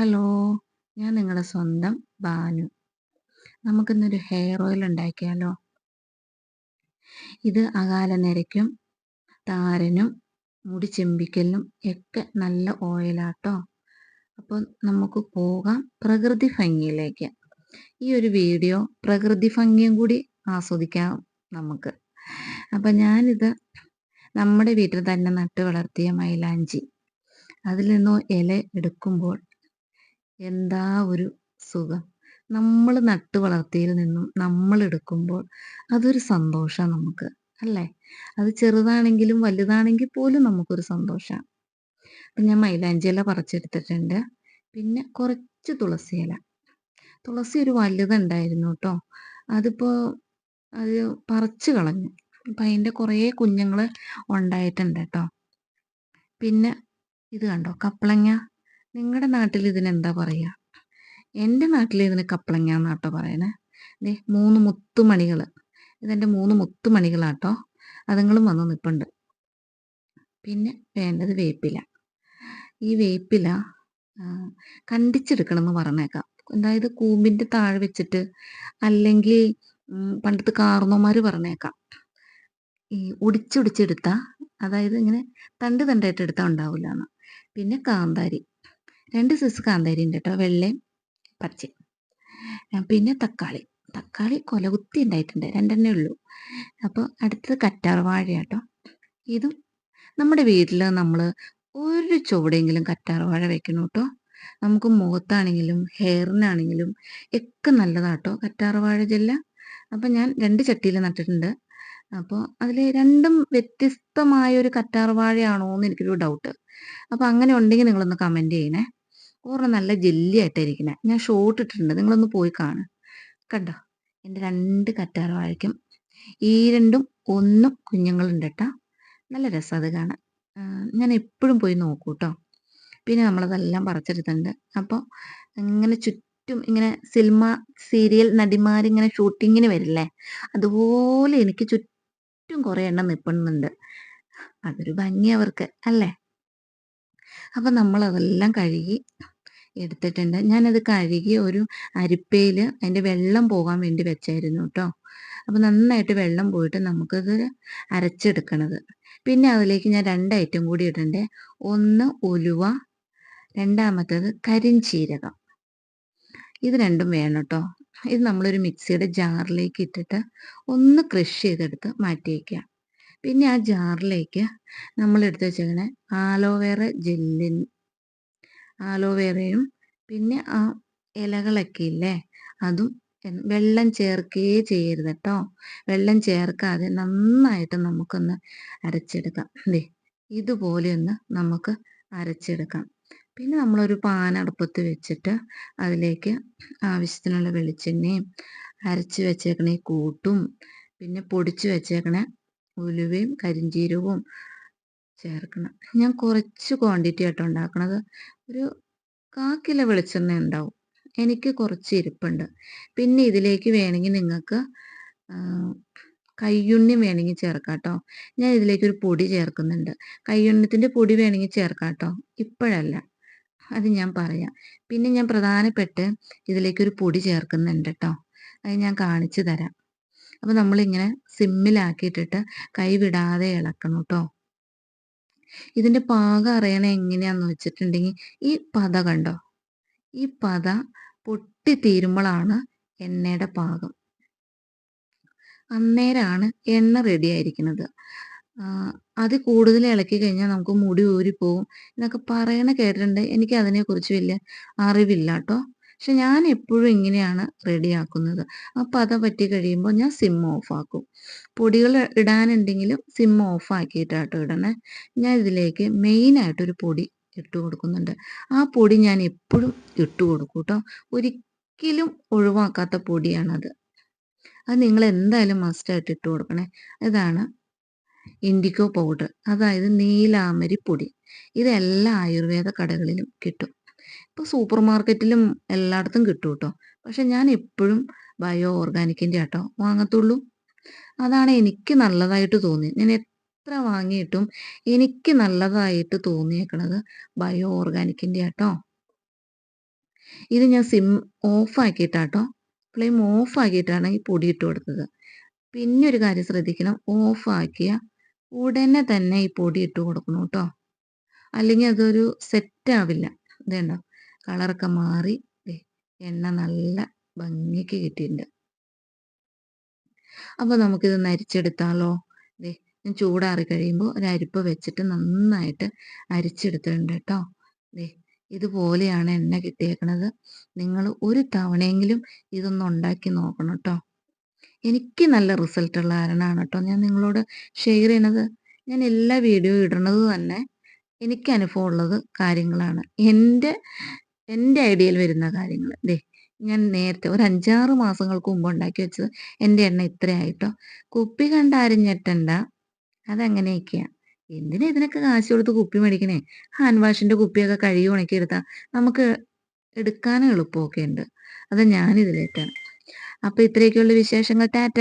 Hello ഞാൻ നിങ്ങളുടെ സ്വന്തം ബാനു. നമുക്കിന്നൊരു ഹെയർ ഓയിൽ ഉണ്ടാക്കിയാലോ? ഇത് അകാല നിരയ്ക്കും താരനും മുടി ചെമ്പിക്കലിനും ഒക്കെ നല്ല ഓയിലാട്ടോ അപ്പോൾ നമുക്ക് പോകാം പ്രകൃതി ഭംഗിയിലേക്ക്. ഈ ഒരു വീഡിയോ പ്രകൃതി ഭംഗിയും കൂടി ആസ്വദിക്കാം നമുക്ക്. അപ്പം ഞാനിത് നമ്മുടെ വീട്ടിൽ തന്നെ നട്ട് വളർത്തിയ മൈലാഞ്ചി. അതിൽ നിന്നോ ഇല എടുക്കുമ്പോൾ എന്താ ഒരു സുഖം? നമ്മൾ നട്ടു വളർത്തിയിൽ നിന്നും നമ്മൾ എടുക്കുമ്പോൾ അതൊരു സന്തോഷമാണ് നമുക്ക് അല്ലേ? അത് ചെറുതാണെങ്കിലും വലുതാണെങ്കിൽ പോലും നമുക്കൊരു സന്തോഷമാണ് അപ്പം ഞാൻ മൈലാഞ്ചി ഇല പറിച്ചെടുത്തിട്ടുണ്ട്. പിന്നെ കുറച്ച് തുളസി ഇല. തുളസി ഒരു വലുതുണ്ടായിരുന്നു കേട്ടോ. അതിപ്പോൾ അത് പറിച്ചു കളഞ്ഞു. അപ്പം അതിന്റെ കുറേ കുഞ്ഞുങ്ങൾ ഉണ്ടായിട്ടുണ്ട് കേട്ടോ. പിന്നെ ഇത് കണ്ടോ? കപ്പളങ്ങ നിങ്ങളുടെ നാട്ടിൽ ഇതിനെന്താ പറയുക എന്റെ നാട്ടിൽ ഇതിന് കപ്പളങ്ങ എന്നാട്ടോ പറയണേ. ദേ മൂന്ന് മുത്തുമണികൾ ഇതെന്റെ മൂന്ന് മുത്തുമണികളാട്ടോ. അതുങ്ങളും വന്ന് നിൽപ്പുണ്ട് പിന്നെ വേണ്ടത് വേപ്പില. ഈ വേപ്പില കണ്ടിച്ചെടുക്കണമെന്ന് പറഞ്ഞേക്കാം. അതായത് കൂമ്പിന്റെ താഴെ വെച്ചിട്ട് അല്ലെങ്കിൽ പണ്ടത്തെ കാർന്നോമാർ പറഞ്ഞേക്കാം. ഈ ഒടിച്ചൊടിച്ചെടുത്താൽ അതായത് ഇങ്ങനെ തണ്ട് തണ്ടായിട്ട് എടുത്താൽ ഉണ്ടാവില്ല എന്ന് പിന്നെ കാന്താരി. രണ്ട് സൈസ് കാന്താരി കേട്ടോ വെള്ളയും പച്ചയും. പിന്നെ തക്കാളി. തക്കാളി കൊലകുത്തി ഉണ്ടായിട്ടുണ്ട്. രണ്ടെണ്ണേ ഉള്ളൂ. അപ്പോൾ അടുത്തത് കറ്റാർ വാഴ കേട്ടോ ഇതും നമ്മുടെ വീട്ടിൽ നമ്മൾ ഒരു ചുവടെങ്കിലും കറ്റാർവാഴ വെക്കണം കേട്ടോ നമുക്ക് മുഖത്താണെങ്കിലും ഹെയറിനാണെങ്കിലും ഒക്കെ നല്ലതാട്ടോ കറ്റാർ വാഴ ജെല്ല. അപ്പം ഞാൻ രണ്ട് ചട്ടിയിൽ നട്ടിട്ടുണ്ട്. അപ്പോൾ അതിൽ രണ്ടും വ്യത്യസ്തമായ ഒരു കറ്റാർവാഴയാണോ എന്ന് എനിക്കൊരു ഡൗട്ട് അപ്പോൾ അങ്ങനെ ഉണ്ടെങ്കിൽ നിങ്ങളൊന്ന് കമന്റ് ചെയ്യണേ. ഒരെണ്ണം നല്ല ജെല്ലി ആയിട്ടായിരിക്കണേ ഞാൻ ഷോർട്ട് ഇട്ടിട്ടുണ്ട്. നിങ്ങളൊന്ന് പോയി കാണുക കണ്ടോ? എന്റെ രണ്ട് കറ്റാറ വാഴയ്ക്കും ഈ രണ്ടും ഒന്നും കുഞ്ഞുങ്ങളുണ്ട് കേട്ടോ നല്ല രസം അത് കാണാൻ. ഞാൻ എപ്പോഴും പോയി നോക്കൂ കേട്ടോ പിന്നെ നമ്മളതെല്ലാം പറിച്ചെടുത്തിട്ടുണ്ട്. അപ്പോൾ ഇങ്ങനെ ചുറ്റും ഇങ്ങനെ സിനിമ സീരിയൽ നടിമാരിങ്ങനെ ഷൂട്ടിങ്ങിന് വരില്ലേ? അതുപോലെ എനിക്ക് ചുറ്റും കുറേ എണ്ണം നിൽപ്പുന്നുണ്ട് അതൊരു ഭംഗി അവർക്ക് അല്ലേ? അപ്പം നമ്മളതെല്ലാം കഴുകി എടുത്തിട്ടുണ്ട്. ഞാനത് കഴുകി ഒരു അരിപ്പയിൽ അതിന്റെ വെള്ളം പോകാൻ വേണ്ടി വെച്ചായിരുന്നു കേട്ടോ അപ്പോൾ നന്നായിട്ട് വെള്ളം പോയിട്ട് നമുക്കത് അരച്ചെടുക്കണത്. പിന്നെ അതിലേക്ക് ഞാൻ രണ്ട് ഐറ്റം കൂടി ഇടണ്ടേ? ഒന്ന് ഉലുവ രണ്ടാമത്തേത് കരിഞ്ചീരകം. ഇത് രണ്ടും വേണം കേട്ടോ ഇത് നമ്മളൊരു മിക്സിയുടെ ജാറിലേക്ക് ഇട്ടിട്ട് ഒന്ന് ക്രഷ് ചെയ്തെടുത്ത് മാറ്റി വയ്ക്കുക പിന്നെ ആ ജാറിലേക്ക് നമ്മൾ എടുത്തു വെച്ചേക്കണേ ആലോവേറ ജെല്ലിൻ ആലോവേറയും പിന്നെ ആ ഇലകളൊക്കെ ഇല്ലേ അതും വെള്ളം ചേർക്കുകയേ ചെയ്യരുത് കേട്ടോ. വെള്ളം ചേർക്കാതെ നന്നായിട്ട് നമുക്കൊന്ന് അരച്ചെടുക്കാം. ദേ ഇതുപോലെ ഒന്ന് നമുക്ക് അരച്ചെടുക്കാം. പിന്നെ നമ്മളൊരു പാനടുപ്പത്ത് വെച്ചിട്ട് അതിലേക്ക് ആവശ്യത്തിനുള്ള വെളിച്ചെണ്ണയും അരച്ച് വെച്ചേക്കണേ കൂട്ടും. പിന്നെ പൊടിച്ച് വെച്ചേക്കണ ഉലുവയും കരിഞ്ചീരവും ചേർക്കണം. ഞാൻ കുറച്ച് ക്വാണ്ടിറ്റി ആയിട്ട് ഉണ്ടാക്കണത്. ഒരു കാ കിലോ വെളിച്ചെണ്ണ ഉണ്ടാവും. എനിക്ക് കുറച്ച് ഇരിപ്പുണ്ട്. പിന്നെ ഇതിലേക്ക് വേണമെങ്കിൽ നിങ്ങൾക്ക് കയ്യുണ്ണി വേണമെങ്കിൽ ചേർക്കാം കേട്ടോ. ഞാൻ ഇതിലേക്ക് ഒരു പൊടി ചേർക്കുന്നുണ്ട്. കയ്യുണ്ണത്തിന്റെ പൊടി വേണമെങ്കിൽ ചേർക്കാം കേട്ടോ. ഇപ്പോഴല്ല. അത് ഞാൻ പറയാം. പിന്നെ ഞാൻ പ്രധാനപ്പെട്ട് ഇതിലേക്കൊരു പൊടി ചേർക്കുന്നുണ്ട് കേട്ടോ. അത് ഞാൻ കാണിച്ചു തരാം. അപ്പോൾ നമ്മളിങ്ങനെ സിമ്മിലാക്കിയിട്ടിട്ട് കൈ വിടാതെ ഇളക്കണം കേട്ടോ ഇതിന്റെ പാകം അറിയണ എങ്ങനെയാന്ന് വെച്ചിട്ടുണ്ടെങ്കിൽ ഈ പത കണ്ടോ? ഈ പത പൊട്ടിത്തീരുമ്പോഴാണ് എണ്ണയുടെ പാകം. അന്നേരമാണ് എണ്ണ റെഡി ആയിരിക്കുന്നത്. അത് കൂടുതൽ ഇളക്കി കഴിഞ്ഞാൽ നമുക്ക് മുടി ഊരിപ്പോവും. എന്നൊക്കെ പറയണ കേട്ടിട്ടുണ്ട്. എനിക്ക് അതിനെക്കുറിച്ച് വലിയ അറിവില്ല കേട്ടോ പക്ഷെ ഞാൻ എപ്പോഴും ഇങ്ങനെയാണ് റെഡിയാക്കുന്നത് അപ്പം അത് പറ്റി കഴിയുമ്പോൾ ഞാൻ സിം ഓഫ് ആക്കും. പൊടികൾ ഇടാനുണ്ടെങ്കിലും സിം ഓഫ് ആക്കിയിട്ടാട്ടോ ഇടണേ. ഞാൻ ഇതിലേക്ക് മെയിനായിട്ടൊരു പൊടി ഇട്ട് കൊടുക്കുന്നുണ്ട്. ആ പൊടി ഞാൻ എപ്പോഴും ഇട്ട് കൊടുക്കും കേട്ടോ ഒരിക്കലും ഒഴിവാക്കാത്ത പൊടിയാണത്. അത് നിങ്ങൾ എന്തായാലും മസ്റ്റായിട്ട് ഇട്ട് കൊടുക്കണേ. ഇതാണ് ഇൻഡിക്കോ പൗഡർ അതായത് നീലാമരി പൊടി ഇതെല്ലാ ആയുർവേദ കടകളിലും കിട്ടും. ഇപ്പോൾ സൂപ്പർ മാർക്കറ്റിലും എല്ലായിടത്തും കിട്ടും കേട്ടോ പക്ഷെ ഞാൻ എപ്പോഴും ബയോ ഓർഗാനിക്കിന്റെ ആട്ടോ വാങ്ങത്തുള്ളൂ. അതാണ് എനിക്ക് നല്ലതായിട്ട് തോന്നി. ഞാൻ എത്ര വാങ്ങിയിട്ടും എനിക്ക് നല്ലതായിട്ട് തോന്നിയേക്കണത് ബയോ ഓർഗാനിക്കിന്റെ ആട്ടോ. ഇത് ഞാൻ സിം ഓഫ് ആക്കിയിട്ടാട്ടോ ഫ്ലെയിം ഓഫ് ആക്കിയിട്ടാണ് ഈ പൊടി ഇട്ട് കൊടുത്തത്. പിന്നെ ഒരു കാര്യം ശ്രദ്ധിക്കണം. ഓഫ് ആക്കിയ ഉടനെ തന്നെ ഈ പൊടി ഇട്ട് കൊടുക്കണം കേട്ടോ. അല്ലെങ്കിൽ അതൊരു സെറ്റ് ആവില്ല. ഇതേണ്ടോ? കളറൊക്കെ മാറി. എണ്ണ നല്ല ഭംഗിക്ക് കിട്ടിയിട്ടുണ്ട്. അപ്പോൾ നമുക്കിത് നരിച്ചെടുത്താലോ? ദേ ഞാൻ ചൂടാറി കഴിയുമ്പോൾ ഒരു അരിപ്പ് വെച്ചിട്ട് നന്നായിട്ട് അരിച്ചെടുത്തിട്ടുണ്ട് കേട്ടോ ദേ ഇതുപോലെയാണ് എണ്ണ കിട്ടിയേക്കണത്. നിങ്ങൾ ഒരു തവണയെങ്കിലും ഇതൊന്ന് ഉണ്ടാക്കി നോക്കണം കേട്ടോ എനിക്ക് നല്ല റിസൾട്ടുള്ള കാരണമാണ് കേട്ടോ ഞാൻ നിങ്ങളോട് ഷെയർ ചെയ്യണത്. ഞാൻ എല്ലാ വീഡിയോ ഇടുന്നത് തന്നെ എനിക്ക് അനുഭവം ഉള്ളത് കാര്യങ്ങളാണ്. എന്റെ എന്റെ ഐഡിയയിൽ വരുന്ന കാര്യങ്ങൾ ദേ ഞാൻ നേരത്തെ ഒരു അഞ്ചാറ് മാസങ്ങൾക്ക് മുമ്പ് ഉണ്ടാക്കി വെച്ചത് എന്റെ എണ്ണ ഇത്രയായിട്ടോ. കുപ്പി കണ്ട് അരിഞ്ഞിട്ടണ്ട ഞെട്ടണ്ട. അതങ്ങനെയൊക്കെയാണ് എന്തിനാ ഇതിനൊക്കെ കാശ് കൊടുത്ത് കുപ്പി മേടിക്കണേ? ഹാൻഡ് വാഷിന്റെ കുപ്പിയൊക്കെ കഴുകി ഉണക്കി എടുത്താൽ നമുക്ക് എടുക്കാനും എളുപ്പമൊക്കെ ഉണ്ട്. അത് ഞാനിതിലേക്കാണ് അപ്പോൾ ഇത്രയൊക്കെയുള്ള വിശേഷങ്ങൾ. ടാറ്റ.